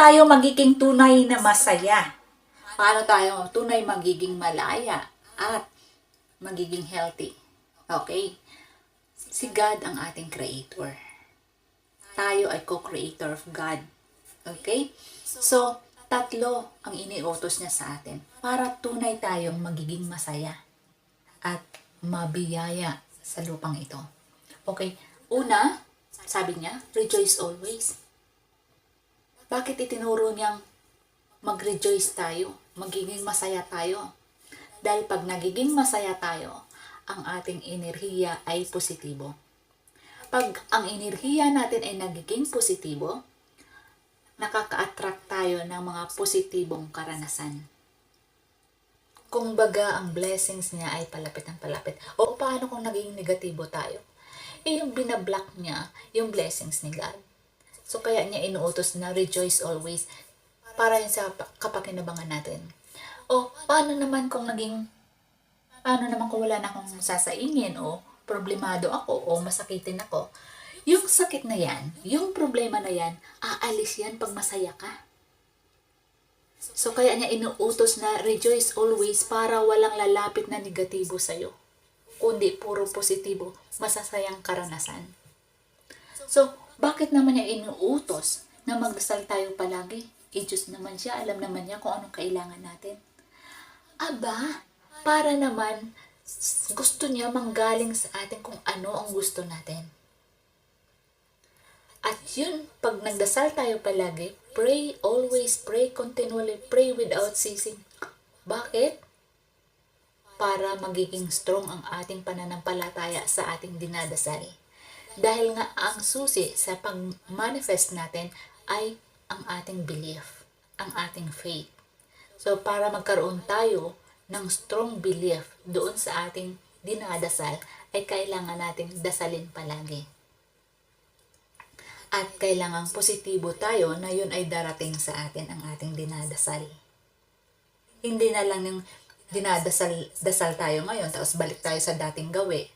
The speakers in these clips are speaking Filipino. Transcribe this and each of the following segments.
tayo magiging tunay na masaya? Paano tayo tunay magiging malaya at magiging healthy? Okay? Si God ang ating creator. Tayo ay co-creator of God. Okay? So, tatlo ang iniutos niya sa atin para tunay tayong magiging masaya at mabiyaya sa lupang ito. Okay? Una, sabi niya, rejoice always. Bakit itinuro niyang mag-rejoice tayo? Magiging masaya tayo. Dahil pag nagiging masaya tayo, ang ating enerhiya ay positibo. Pag ang enerhiya natin ay nagiging positibo, nakaka-attract tayo ng mga positibong karanasan. Kung baga ang blessings niya ay palapit ang palapit. O paano kung naging negatibo tayo? Eh yung binablock niya, yung blessings ni God. So kaya niya inuutos na rejoice always para yun sa pa- kapakinabangan natin. O paano naman kung naging, paano naman kung wala na akong sasaingin o problemado ako o masakitin ako. Yung sakit na yan, yung problema na yan, aalis yan pag masaya ka. So kaya niya inuutos na rejoice always para walang lalapit na negatibo sa'yo. Kundi puro positibo, masasayang karanasan. So, bakit naman niya inuutos na magdasal tayo palagi? Eh, Diyos naman siya, alam naman niya kung anong kailangan natin. Aba, para naman gusto niya manggaling sa atin kung ano ang gusto natin. At yun, pag nagdasal tayo palagi, pray always, pray continually, pray without ceasing. Bakit? Para magiging strong ang ating pananampalataya sa ating dinadasal. Dahil nga ang susi sa pag-manifest natin ay ang ating belief, ang ating faith. So para magkaroon tayo ng strong belief doon sa ating dinadasal, ay kailangan nating dasalin palagi at kailangang positibo tayo na yun ay darating sa atin ang ating dinadasal. Hindi na lang yung dinadasal dasal tayo ngayon tapos balik tayo sa dating gawi.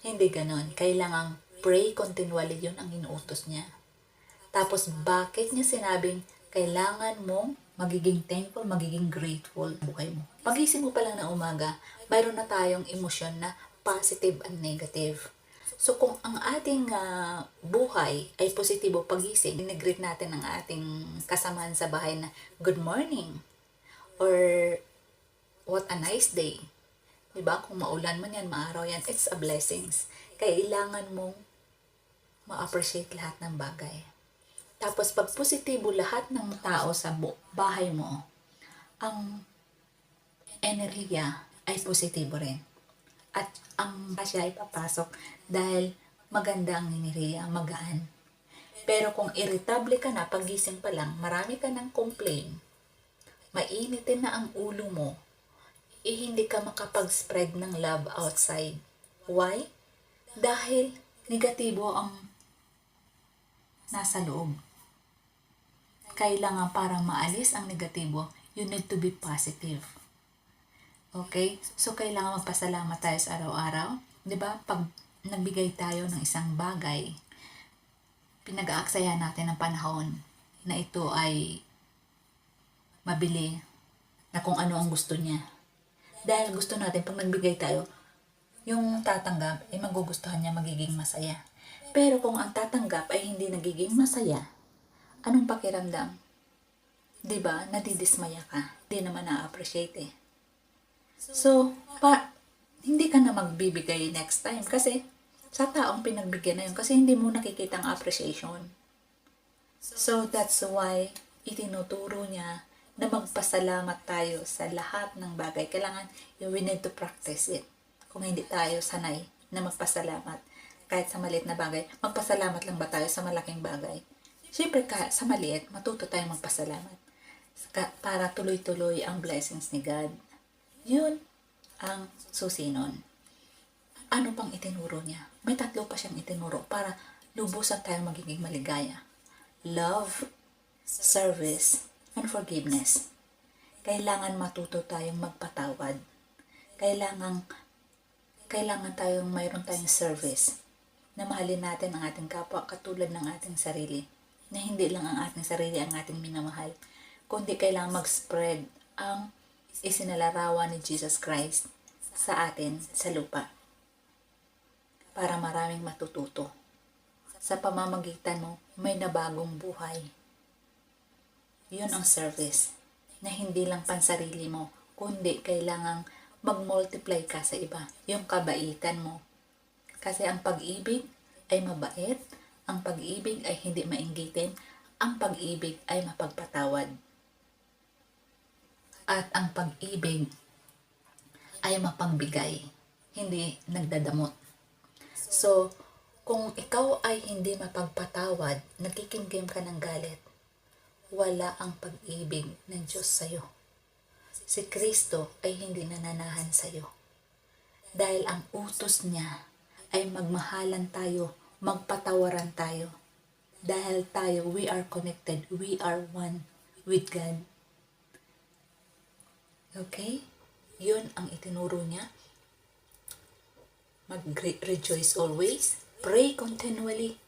Hindi ganon. Kailangang pray continually yun ang inuutos niya. Tapos bakit niya sinabing kailangan mong magiging thankful, magiging grateful buhay mo. Pagising mo pa lang ng umaga, mayroon na tayong emosyon na positive and negative. So kung ang ating ah, buhay ay positibo pagising, nag-greet natin ang ating kasamahan sa bahay na good morning or what a nice day. 'Di ba? Kung maulan man yan, maaraw yan, it's a blessings. Kailangan mong ma-appreciate lahat ng bagay. Tapos pag positibo lahat ng tao sa bahay mo, ang enerhiya ay positibo rin at ang siya ay papasok dahil maganda ang enerhiya, magaan. Pero kung irritable ka na pagising pa lang, marami ka ng complain, mainitin na ang ulo mo, eh hindi ka makapag-spread ng love outside. Why? Dahil negatibo ang nasa loob. Kailangan para maalis ang negatibo, you need to be positive. Okay? So, kailangan magpasalamat tayo sa araw-araw. ba Pag nagbigay tayo ng isang bagay, pinag-aaksayahan natin ng panahon na ito ay mabili na kung ano ang gusto niya. Dahil gusto natin, pag nagbigay tayo, yung tatanggap ay magugustuhan niya magiging masaya. Pero kung ang tatanggap ay hindi nagiging masaya, anong pakiramdam? ba? Nadidismaya ka. Hindi naman na-appreciate eh. So, pa, hindi ka na magbibigay next time kasi sa taong pinagbigyan na yun kasi hindi mo nakikita ang appreciation. So, that's why itinuturo niya na magpasalamat tayo sa lahat ng bagay. Kailangan, we need to practice it. Kung hindi tayo sanay na magpasalamat kahit sa maliit na bagay, magpasalamat lang ba tayo sa malaking bagay? Siyempre, ka, sa maliit, matuto tayong magpasalamat para tuloy-tuloy ang blessings ni God. Yun ang susi. Ano pang itinuro niya? May tatlo pa siyang itinuro para lubusan tayong magiging maligaya. Love, service, and forgiveness. Kailangan matuto tayong magpatawad. Kailangan kailangan tayong mayroon tayong service na mahalin natin ang ating kapwa katulad ng ating sarili. na hindi lang ang ating sarili ang ating minamahal, kundi kailangan mag-spread ang isinalarawan ni Jesus Christ sa atin sa lupa para maraming matututo. Sa pamamagitan mo, may nabagong buhay. Yun ang service na hindi lang pansarili mo, kundi kailangang mag-multiply ka sa iba. Yung kabaitan mo. Kasi ang pag-ibig ay mabait, ang pag-ibig ay hindi mainggitin, ang pag-ibig ay mapagpatawad. At ang pag-ibig ay mapagbigay, hindi nagdadamot. So, kung ikaw ay hindi mapagpatawad, nagkikimkim ka ng galit, wala ang pag-ibig ng Diyos sa'yo. Si Kristo ay hindi nananahan sa'yo. Dahil ang utos niya ay magmahalan tayo, magpatawaran tayo. Dahil tayo, we are connected, we are one with God. Okay? Yun ang itinuro niya. Mag-rejoice always. Pray continually.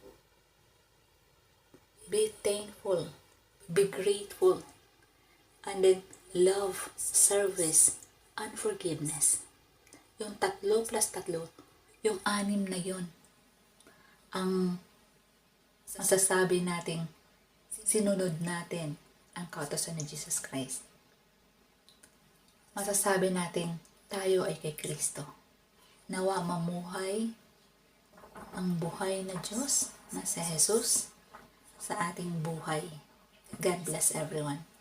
Be thankful. Be grateful. And then, love, service, and forgiveness. Yung tatlo plus tatlo, yung anim na yon ang masasabi nating sinunod natin ang kautosan ni Jesus Christ. Masasabi natin tayo ay kay Kristo. Nawa mamuhay ang buhay na Diyos na si Jesus sa ating buhay. God bless everyone.